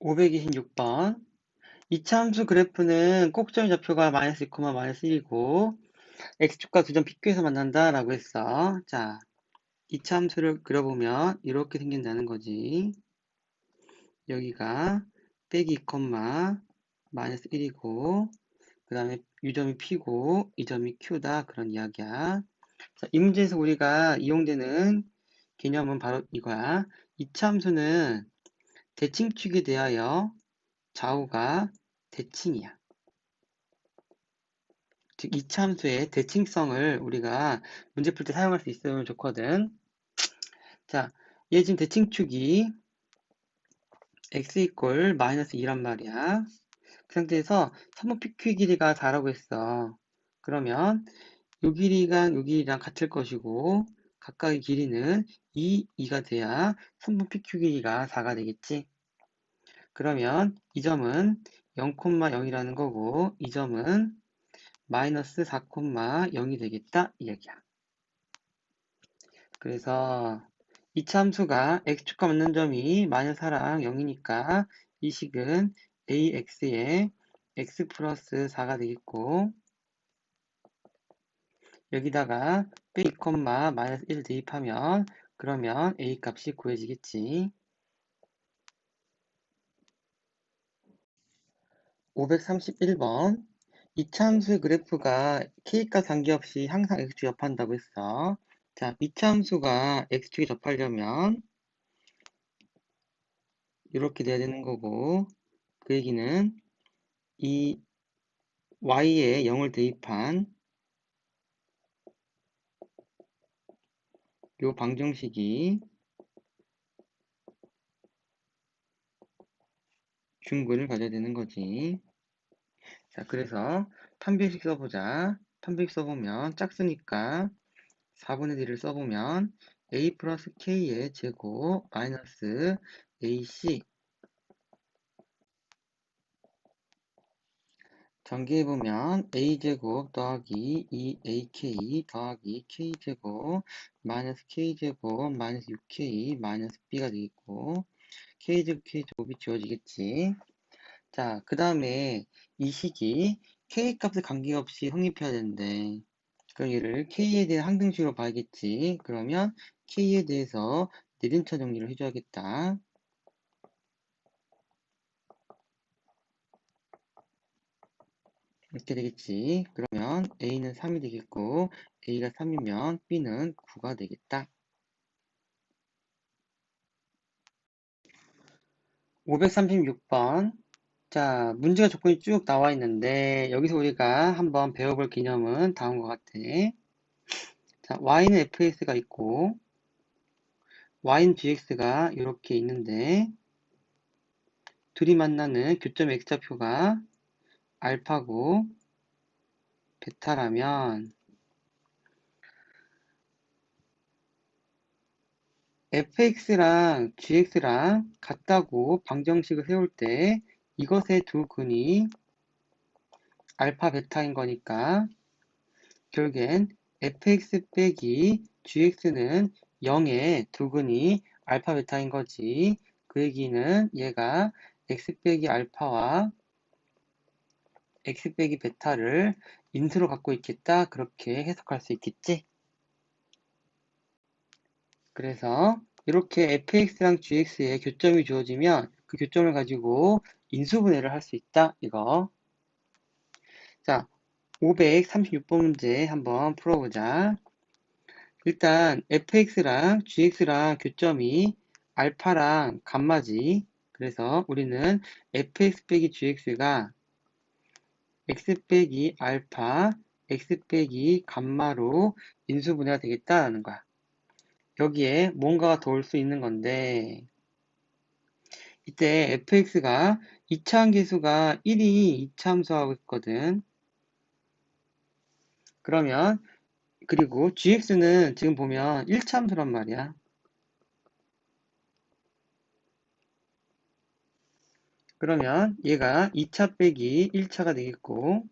526번. 이차함수 그래프는 꼭점의 좌표가 마이너스 2, 마이너스 1이고 x축과 두 점 PQ에서 만난다 라고 했어. 자, 이차함수를 그려보면 이렇게 생긴다는 거지. 여기가 빼기 2, 마이너스 1이고 그 다음에 유점이 P고 이 점이 Q다 그런 이야기야. 자, 이 문제에서 우리가 이용되는 개념은 바로 이거야. 이차함수는 대칭축에 대하여 좌우가 대칭이야. 즉, 이차함수의 대칭성을 우리가 문제 풀 때 사용할 수 있으면 좋거든. 자, 얘 지금 대칭축이 x 이꼴 마이너스 2란 말이야. 그 상태에서 3번 PQ 길이가 4라고 했어. 그러면 요 길이가 요 길이랑 같을 것이고 각각의 길이는 2, 2가 돼야 3번 PQ 길이가 4가 되겠지. 그러면 이 점은 0,0이라는 거고 이 점은 마이너스 4,0이 되겠다 이 얘기야. 그래서 이차 함수가 x축과 맞는 점이 마이너스 4랑 0이니까 이 식은 ax에 x 플러스 4가 되겠고 여기다가 빼 2, 마이너스 1 대입하면 그러면 a 값이 구해지겠지. 531번 이차함수의 그래프가 k값 관계없이 항상 x축 접한다고 했어. 자, 이차함수가 x축에 접하려면 이렇게 돼야 되는 거고 그 얘기는 이 y에 0을 대입한 요 방정식이 중근을 가져야 되는 거지. 자, 그래서 판별식 써보자. 판별식 써보면 짝수니까 4분의 1을 써보면 a 플러스 k의 제곱 마이너스 ac 전개해보면 a제곱 더하기 2ak 더하기 k제곱 마이너스 k제곱 마이너스 6k 마이너스 b가 되겠고 k제곱 k제곱이 지워지겠지. 자, 그 다음에 이 식이 k값에 관계없이 성립해야 되는데 그럼 얘를 k에 대한 항등식으로 봐야겠지. 그러면 k에 대해서 내림차 정리를 해줘야겠다. 이렇게 되겠지. 그러면 a는 3이 되겠고 a가 3이면 b는 9가 되겠다. 536번 자, 문제가 조건이 쭉 나와 있는데 여기서 우리가 한번 배워볼 개념은 다음과 같아. 자, y는 fx가 있고 y는 gx가 이렇게 있는데 둘이 만나는 교점 x좌표가 알파고 베타라면 fx랑 gx랑 같다고 방정식을 세울 때 이것의 두 근이 알파 베타인 거니까 결국엔 fx 빼기 gx는 0의 두 근이 알파 베타인 거지. 그 얘기는 얘가 x 빼기 알파와 x 빼기 베타를 인수로 갖고 있겠다. 그렇게 해석할 수 있겠지. 그래서 이렇게 fx랑 gx의 교점이 주어지면 그 교점을 가지고 인수분해를 할 수 있다. 이거. 자, 536번 문제 한번 풀어보자. 일단 fx랑 gx랑 교점이 알파랑 감마지. 그래서 우리는 fx 빼기 gx가 x 빼기 알파, x 빼기 감마로 인수분해가 되겠다는 거야. 여기에 뭔가가 더 올 수 있는 건데 이때 fx가 2차 함계수가 1이 2차 함수하고 있거든. 그러면 그리고 gx는 지금 보면 1차 함수란 말이야. 그러면 얘가 2차 빼기 1차가 되겠고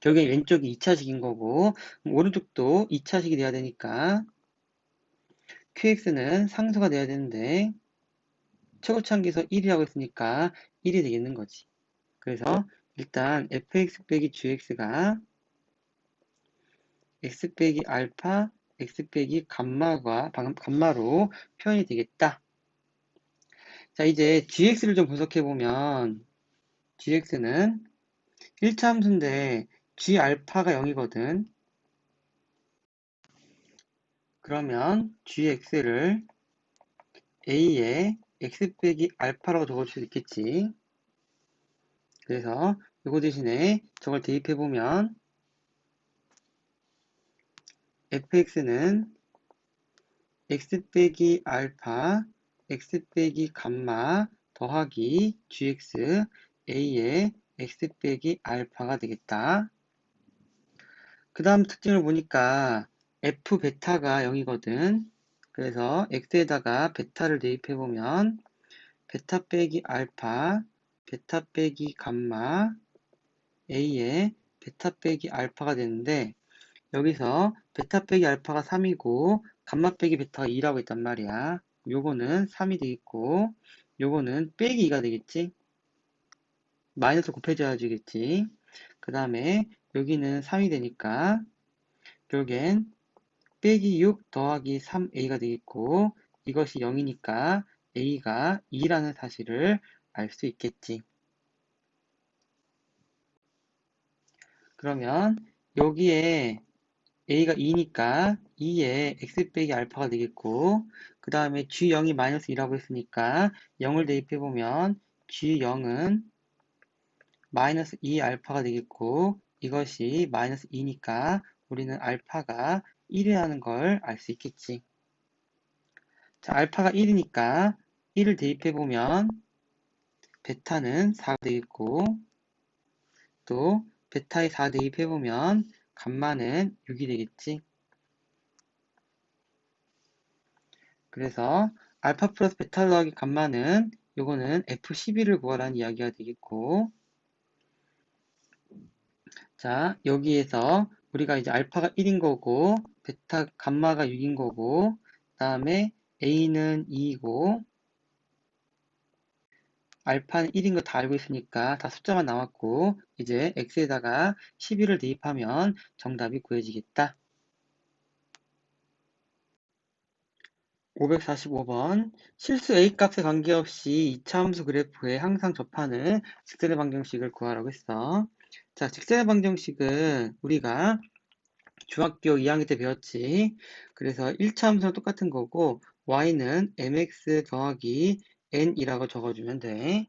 저기 왼쪽이 2차식인 거고 오른쪽도 2차식이 돼야 되니까 qx는 상수가 돼야 되는데 최고차항계에서 1이라고 했으니까 1이 되겠는 거지. 그래서 일단 fx 빼기 gx가 x 빼기 알파, x 빼기 감마가 방금 감마로 표현이 되겠다. 자, 이제 gx를 좀 분석해 보면 gx는 1차 함수인데 g 알파가 0이거든. 그러면 gx를 a에 x 빼기 알파라고 적어줄 수 있겠지. 그래서 이거 대신에 저걸 대입해 보면 fx는 x 빼기 알파, x 빼기 감마 더하기 gx a의 x 빼기 알파가 되겠다. 그 다음 특징을 보니까 f 베타가 0이거든. 그래서 x에다가 베타를 대입해 보면 베타 빼기 알파, 베타 빼기 감마 a의 베타 빼기 알파가 되는데 여기서 베타 빼기 알파가 3이고 감마 빼기 베타가 2라고 했단 말이야. 요거는 3이 되겠고 요거는 빼기 2가 되겠지. 마이너스 곱해줘야 지겠지. 그 다음에 여기는 3이 되니까 결국엔 빼기 6 더하기 3a가 되겠고 이것이 0이니까 a가 2라는 사실을 알 수 있겠지. 그러면 여기에 a가 2니까 2에 x 빼기 알파가 되겠고 그 다음에 g0이 마이너스 2라고 했으니까 0을 대입해보면 g0은 마이너스 2 알파가 되겠고 이것이 마이너스 2니까 우리는 알파가 1이라는 걸 알 수 있겠지. 자, 알파가 1이니까 1을 대입해보면 베타는 4가 되겠고 또 베타에 4 대입해보면 감마는 6이 되겠지. 그래서 알파 플러스 베타 더하기 감마는 요거는 F12를 구하라는 이야기가 되겠고 자 여기에서 우리가 이제 알파가 1인 거고 베타 감마가 6인 거고 그 다음에 A는 2이고 알파는 1인 거 다 알고 있으니까 다 숫자만 나왔고 이제 x에다가 11을 대입하면 정답이 구해지겠다. 545번 실수 a 값에 관계없이 2차 함수 그래프에 항상 접하는 직선의 방정식을 구하라고 했어. 자, 직선의 방정식은 우리가 중학교 2학년 때 배웠지. 그래서 1차 함수는 똑같은 거고 y는 mx 더하기 n이라고 적어주면 돼.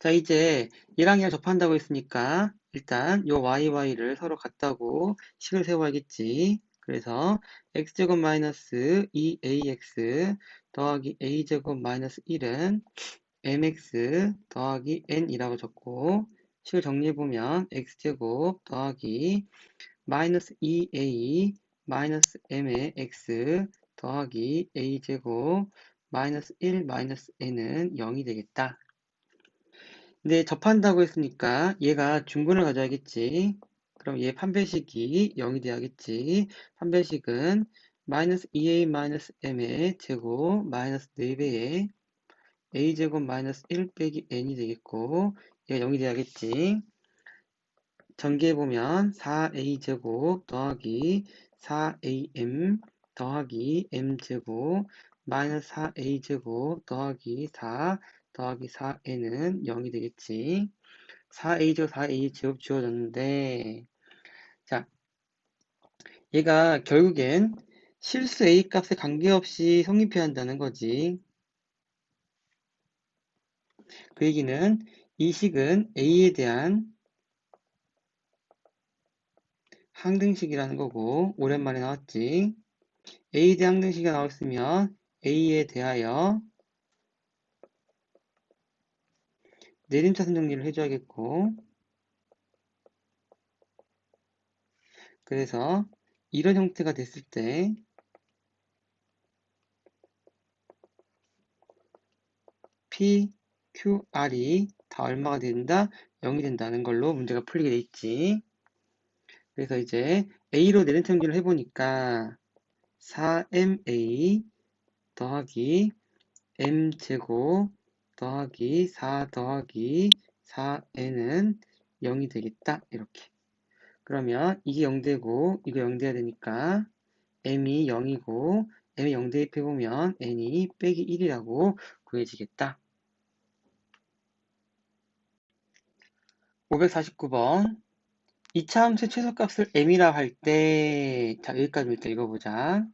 자, 이제 얘랑 얘랑 접한다고 했으니까 일단 요 yy,를 서로 같다고 식을 세워야겠지. 그래서 x제곱 마이너스 2ax 더하기 a제곱 마이너스 1은 mx 더하기 n이라고 적고 식을 정리해보면 x제곱 더하기 마이너스 2a 마이너스 m의 x 더하기 a제곱 마이너스 1 마이너스 n은 0이 되겠다. 근데 접한다고 했으니까 얘가 중근을 가져야겠지. 그럼 얘 판별식이 0이 돼야겠지. 판별식은 마이너스 2a 마이너스 m의 제곱 마이너스 4배의 a제곱 마이너스 1 빼기 n이 되겠고 얘가 0이 돼야겠지. 전개해 보면 4a제곱 더하기 4am 더하기 m제곱 마이너스 4a제곱 더하기 4 더하기 4n은 0이 되겠지. 4a제곱 4a 제곱 지워졌는데 자 얘가 결국엔 실수 a 값에 관계없이 성립해야 한다는 거지. 그 얘기는 이 식은 a에 대한 항등식이라는 거고 오랜만에 나왔지. a에 대한 항등식이 나왔으면 a에 대하여 내림차순 정리를 해줘야겠고 그래서 이런 형태가 됐을 때 P, Q, R이 다 얼마가 된다? 0이 된다는 걸로 문제가 풀리게 돼 있지. 그래서 이제 A로 내림차 정리를 해보니까 4MA 더하기 m제곱 더하기 4 더하기 4n은 0이 되겠다. 이렇게. 그러면 이게 0 되고 이거 0 돼야 되니까 m이 0이고 m이 0 대입해보면 n이 빼기 1이라고 구해지겠다. 549번 2차 함수의 최소값을 m이라 할 때, 자, 여기까지 일단 읽어보자.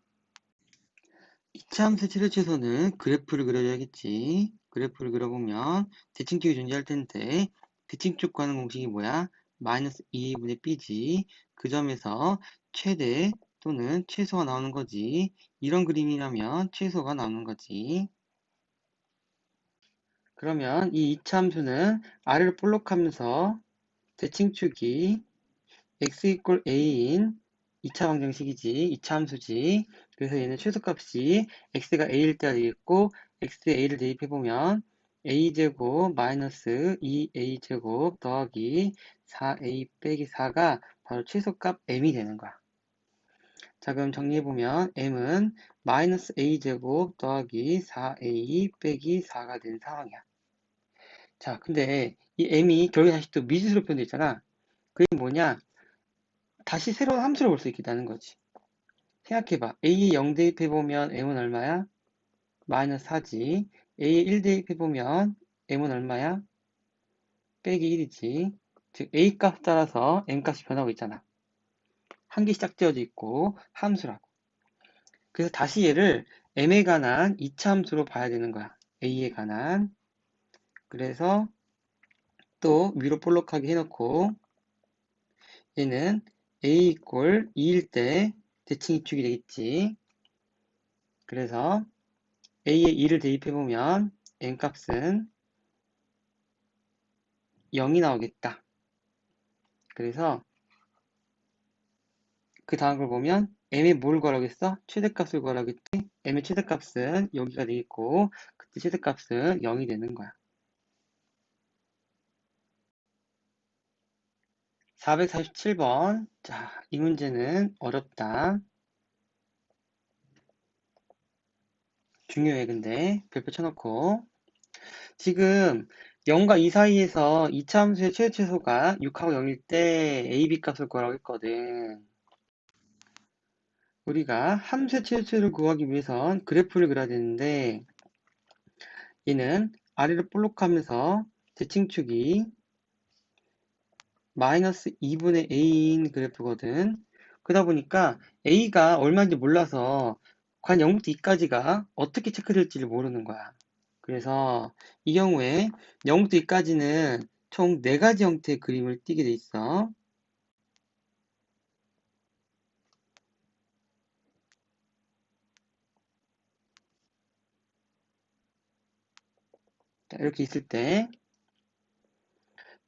2차 함수의 최소 최소는 그래프를 그려줘야겠지. 그래프를 그려보면 대칭 축이 존재할 텐데, 대칭축 구하는 공식이 뭐야? 마이너스 2분의 b지. 그 점에서 최대 또는 최소가 나오는 거지. 이런 그림이라면 최소가 나오는 거지. 그러면 이 2차 함수는 아래로 볼록하면서 대칭축이 x 이퀄 a인 2차 방정식이지 2차 함수지. 그래서 얘는 최소값이 x가 a일 때가 되겠고 x에 a를 대입해보면 a제곱 마이너스 2a제곱 더하기 4a 빼기 4가 바로 최소값 m이 되는 거야. 자 그럼 정리해보면 m은 마이너스 a제곱 더하기 4a 빼기 4가 된 상황이야 자 근데 이 m이 결국에 다시 또 미지수로 표현되어 있잖아 그게 뭐냐 다시 새로운 함수를 볼 수 있겠다는 거지. 생각해봐. A에 0 대입해보면 M은 얼마야? 마이너스 4지. A에 1 대입해보면 M은 얼마야? 빼기 1이지. 즉 A 값 따라서 M 값이 변하고 있잖아. 한 개씩 짝지어져 있고 함수라고. 그래서 다시 얘를 M에 관한 2차 함수로 봐야 되는 거야. A에 관한. 그래서 또 위로 볼록하게 해놓고 얘는 a 이꼴 2일 때 대칭 이축이 되겠지. 그래서 a에 2를 대입해보면 n 값은 0이 나오겠다. 그래서 그 다음 걸 보면 m의 뭘 구하라겠어? 최대값을 구하라겠지? m의 최대값은 여기가 되겠고 그때 최대값은 0이 되는 거야. 447번. 자, 이 문제는 어렵다. 중요해, 근데. 별표 쳐놓고. 지금 0과 2 사이에서 2차 함수의 최대 최소가 6하고 0일 때 AB 값을 구하라고 했거든. 우리가 함수의 최대 최소를 구하기 위해선 그래프를 그려야 되는데 얘는 아래로 볼록하면서 대칭축이 마이너스 2분의 a인 그래프거든. 그러다 보니까 a가 얼마인지 몰라서 과연 0부터 2까지가 어떻게 체크될지를 모르는 거야. 그래서 이 경우에 0부터 2까지는 총 4가지 형태의 그림을 띄게 돼 있어. 자, 이렇게 있을 때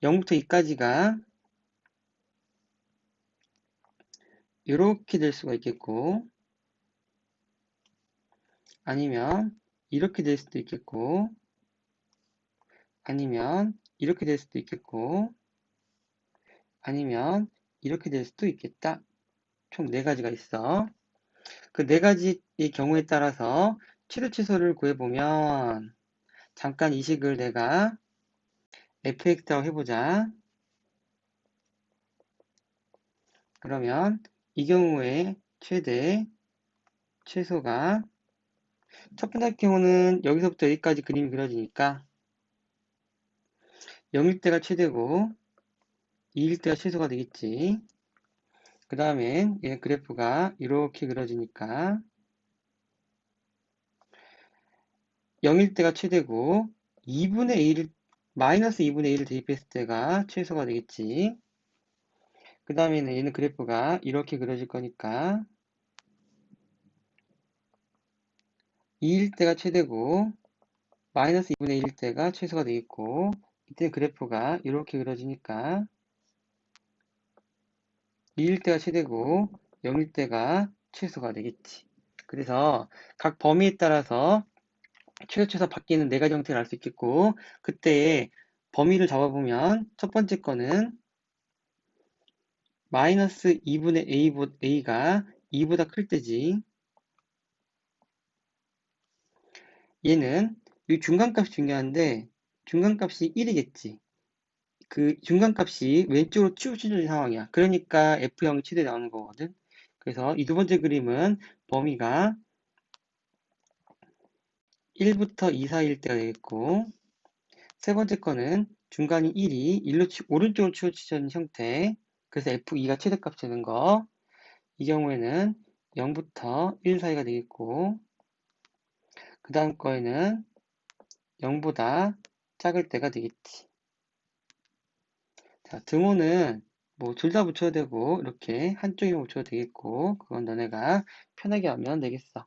0부터 2까지가 이렇게 될 수가 있겠고 아니면 이렇게 될 수도 있겠고 아니면 이렇게 될 수도 있겠고 아니면 이렇게 될 수도 있겠다. 총 네 가지가 있어. 그 네 가지의 경우에 따라서 최대 최소를 구해보면 잠깐 이 식을 내가 fx라고 해보자. 그러면 이 경우에 최대 최소가 첫 번째 경우는 여기서부터 여기까지 그림이 그려지니까 0일 때가 최대고 2일 때가 최소가 되겠지. 그 다음에 얘 그래프가 이렇게 그려지니까 0일 때가 최대고 2분의 1을 마이너스 2분의 1을 대입했을 때가 최소가 되겠지. 그 다음에는 얘는 그래프가 이렇게 그려질 거니까 2일 때가 최대고 마이너스 2분의 1일 때가 최소가 되겠고 이때 그래프가 이렇게 그려지니까 2일 때가 최대고 0일 때가 최소가 되겠지. 그래서 각 범위에 따라서 최소 최소 바뀌는 네 가지 형태를 알 수 있겠고 그때 범위를 잡아보면 첫 번째 거는 마이너스 2분의 a, 가 2보다 클 때지. 얘는 이 중간값이 중요한데 중간값이 1이겠지. 그 중간값이 왼쪽으로 쭉 치워진 상황이야. 그러니까 F0이 최대 나오는 거거든. 그래서 이 두 번째 그림은 범위가 1부터 2 사이일 때가 되겠고 세 번째 거는 중간이 1이 1로 치, 오른쪽으로 치워지는 형태 그래서 F2가 최대값 되는 거 이 경우에는 0부터 1 사이가 되겠고 그 다음 거에는 0보다 작을 때가 되겠지. 자, 등호는 뭐 둘 다 붙여도 되고 이렇게 한쪽에만 붙여도 되겠고 그건 너네가 편하게 하면 되겠어.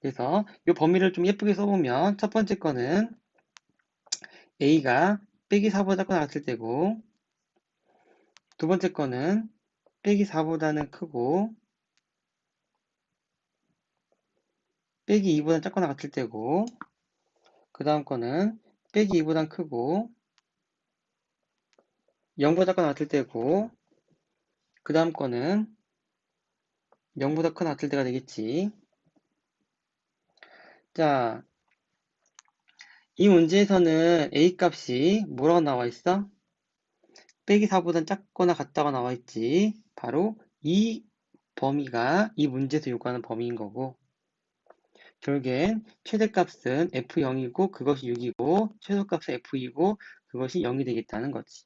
그래서 이 범위를 좀 예쁘게 써보면 첫 번째 거는 a가 빼기 4보다 작거나 같을 때고 두 번째 거는 빼기 4보다는 크고 빼기 2보다 작거나 같을 때고 그 다음 거는 빼기 2보다 크고 0보다 작거나 같을 때고 그 다음 거는 0보다 크거나 같을 때가 되겠지. 자, 이 문제에서는 a 값이 뭐라고 나와 있어? 빼기 4보다 작거나 같다고 나와 있지. 바로 이 범위가 이 문제에서 요구하는 범위인 거고 결국엔 최대값은 f0이고 그것이 6이고 최소값은 f2고 그것이 0이 되겠다는 거지.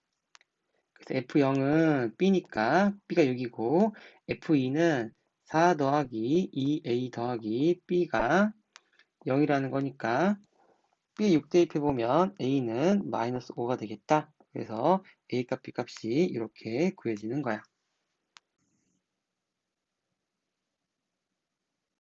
그래서 f0은 b니까 b가 6이고 f2는 4 더하기 2a 더하기 b가 0이라는 거니까 b에 6 대입해보면 a는 마이너스 5가 되겠다. 그래서 a 값 b 값이 이렇게 구해지는 거야.